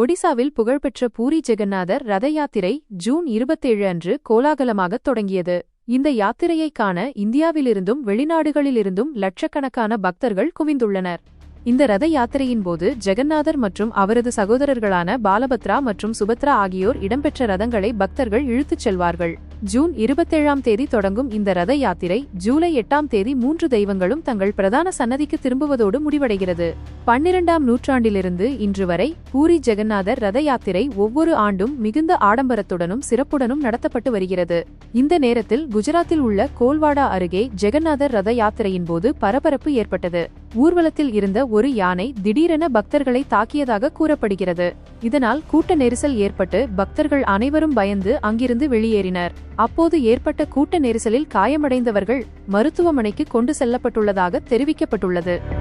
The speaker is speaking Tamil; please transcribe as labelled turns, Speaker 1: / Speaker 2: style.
Speaker 1: ஒடிசாவில் புகழ்பெற்ற பூரி ஜெகநாதர் ரத யாத்திரை ஜூன் இருபத்தேழு அன்று கோலாகலமாகத் தொடங்கியது. இந்த யாத்திரையைக் காண இந்தியாவிலிருந்தும் வெளிநாடுகளிலிருந்தும் லட்சக்கணக்கான பக்தர்கள் குவிந்துள்ளனர். இந்த ரத யாத்திரையின் போது ஜெகநாதர் மற்றும் அவரது சகோதரர்களான பாலபத்ரா மற்றும் சுபத்ரா ஆகியோர் இடம்பெற்ற ரதங்களை பக்தர்கள் இழுத்துச் செல்வார்கள். ஜூன் இருபத்தேழாம் தேதி தொடங்கும் இந்த ரத யாத்திரை ஜூலை எட்டாம் தேதி மூன்று தெய்வங்களும் தங்கள் பிரதான சன்னதிக்கு திரும்புவதோடு முடிவடைகிறது. பன்னிரண்டாம் நூற்றாண்டிலிருந்து இன்று வரை பூரி ஜெகநாதர் ரத யாத்திரை ஒவ்வொரு ஆண்டும் மிகுந்த ஆடம்பரத்துடனும் சிறப்புடனும் நடத்தப்பட்டு வருகிறது. இந்த நேரத்தில் குஜராத்தில் உள்ள கோல்வாடா அருகே ஜெகநாதர் ரத யாத்திரையின் போது பரபரப்பு ஏற்பட்டது. ஊர்வலத்தில் இருந்த ஒரு யானை திடீரென பக்தர்களை தாக்கியதாக கூறப்படுகிறது. இதனால் கூட்ட நெரிசல் ஏற்பட்டு பக்தர்கள் அனைவரும் பயந்து அங்கிருந்து வெளியேறினர். அப்போது ஏற்பட்ட கூட்ட நெரிசலில் காயமடைந்தவர்கள் மருத்துவமனைக்கு கொண்டு செல்லப்பட்டுள்ளதாக தெரிவிக்கப்பட்டுள்ளது.